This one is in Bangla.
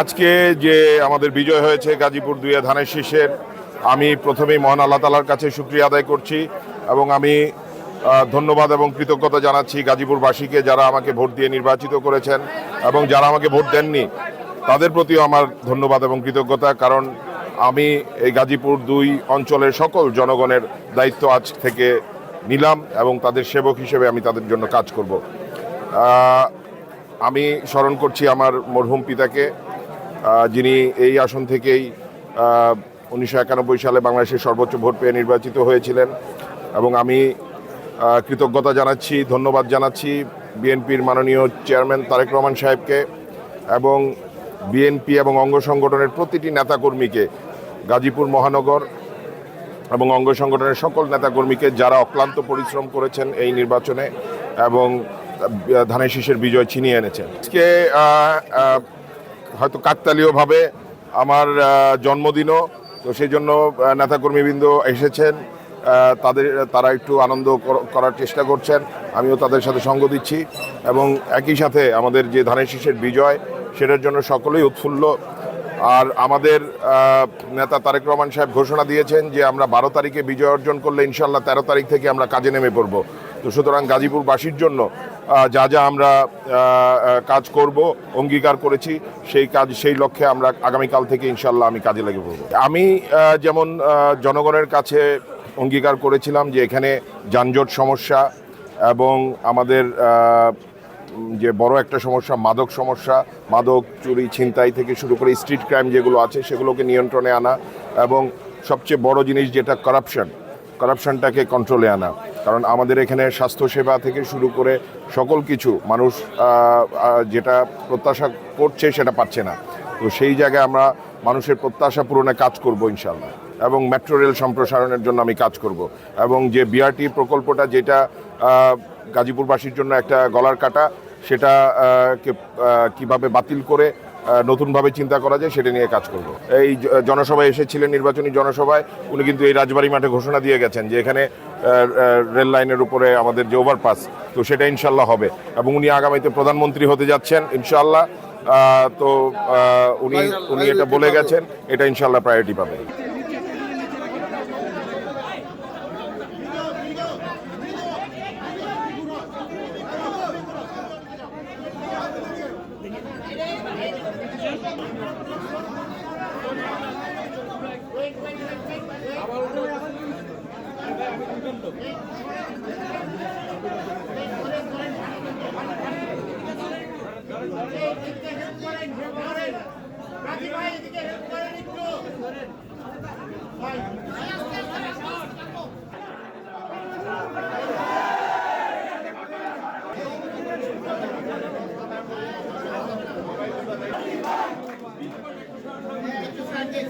আজকে যে আমাদের বিজয় হয়েছে গাজীপুর দুইয়ে ধানের শীষের, আমি প্রথমেই মহান আল্লাহ তালার কাছে শুক্রিয়া আদায় করছি এবং আমি ধন্যবাদ এবং কৃতজ্ঞতা জানাচ্ছি গাজীপুরবাসীকে যারা আমাকে ভোট দিয়ে নির্বাচিত করেছেন এবং যারা আমাকে ভোট দেননি, তাদের প্রতিও আমার ধন্যবাদ এবং কৃতজ্ঞতা, কারণ আমি এই গাজীপুর দুই অঞ্চলের সকল জনগণের দায়িত্ব আজ থেকে নিলাম এবং তাদের সেবক হিসেবে আমি তাদের জন্য কাজ করব। আমি স্মরণ করছি আমার মরহুম পিতাকে যিনি এই আসন থেকেই উনিশশো একানব্বই সালে বাংলাদেশের সর্বোচ্চ ভোট পেয়ে নির্বাচিত হয়েছিলেন। এবং আমি কৃতজ্ঞতা জানাচ্ছি, ধন্যবাদ জানাচ্ছি বিএনপির মাননীয় চেয়ারম্যান তারেক রহমান সাহেবকে এবং বিএনপি এবং অঙ্গ সংগঠনের প্রতিটি নেতাকর্মীকে, গাজীপুর মহানগর এবং অঙ্গ সংগঠনের সকল নেতাকর্মীকে যারা অক্লান্ত পরিশ্রম করেছেন এই নির্বাচনে এবং ধানের শীষের বিজয় ছিনিয়ে এনেছেন। আজকে হয়তো কাকতালীয়ভাবে আমার জন্মদিনও, তো সেই জন্য নেতাকর্মীবৃন্দ এসেছেন তাদের, তারা একটু আনন্দ করার চেষ্টা করছেন, আমিও তাদের সাথে সঙ্গ দিচ্ছি এবং একই সাথে আমাদের যে ধানের শীষের বিজয়, সেটার জন্য সকলেই উৎফুল্ল। আর আমাদের নেতা তারেক রহমান সাহেব ঘোষণা দিয়েছেন যে আমরা বারো তারিখে বিজয় অর্জন করলে ইনশাল্লাহ তেরো তারিখ থেকে আমরা কাজে নেমে পড়ব। তো সুতরাং গাজীপুরবাসীর জন্য যা যা আমরা কাজ করব, অঙ্গীকার করেছি, সেই কাজ, সেই লক্ষ্যে আমরা আগামীকাল থেকে ইনশাল্লাহ আমি কাজে লেগে পড়ব। আমি যেমন জনগণের কাছে অঙ্গীকার করেছিলাম যে এখানে যানজট সমস্যা এবং আমাদের যে বড় একটা সমস্যা, মাদক সমস্যা, মাদক চুরি, ছিনতাই থেকে শুরু করে স্ট্রিট ক্রাইম যেগুলো আছে, সেগুলোকে নিয়ন্ত্রণে আনা এবং সবচেয়ে বড় জিনিস যেটা কারাপশন কারাপশনটাকে কন্ট্রোলে আনা। কারণ আমাদের এখানে স্বাস্থ্যসেবা থেকে শুরু করে সকল কিছু মানুষ যেটা প্রত্যাশা করছে সেটা পাচ্ছে না। তো সেই জায়গায় আমরা মানুষের প্রত্যাশা পূরণে কাজ করব ইনশাল্লাহ এবং মেট্রো রেল সম্প্রসারণের জন্য আমি কাজ করব। এবং যে বিআরটি প্রকল্পটা যেটা গাজীপুরবাসীর জন্য একটা গলার কাটা, সেটা কীভাবে বাতিল করে নতুনভাবে চিন্তা করা যায়, সেটা নিয়ে কাজ করব। এই জনসভায় এসেছিলেন নির্বাচনী জনসভায়, উনি কিন্তু এই রাজবাড়ি মাঠে ঘোষণা দিয়ে গেছেন যে এখানে রেল লাইনের উপরে আমাদের যে ওভারপাস তো সেটা ইনশাল্লাহ হবে। এবং উনি আগামীতে প্রধানমন্ত্রী হতে যাচ্ছেন, ইনশাল্লাহ। তো উনি উনি এটা বলে গেছেন, এটা ইনশাল্লাহ প্রায়োরিটি পাবে ভাই এদিকে হেল্প করেন একটু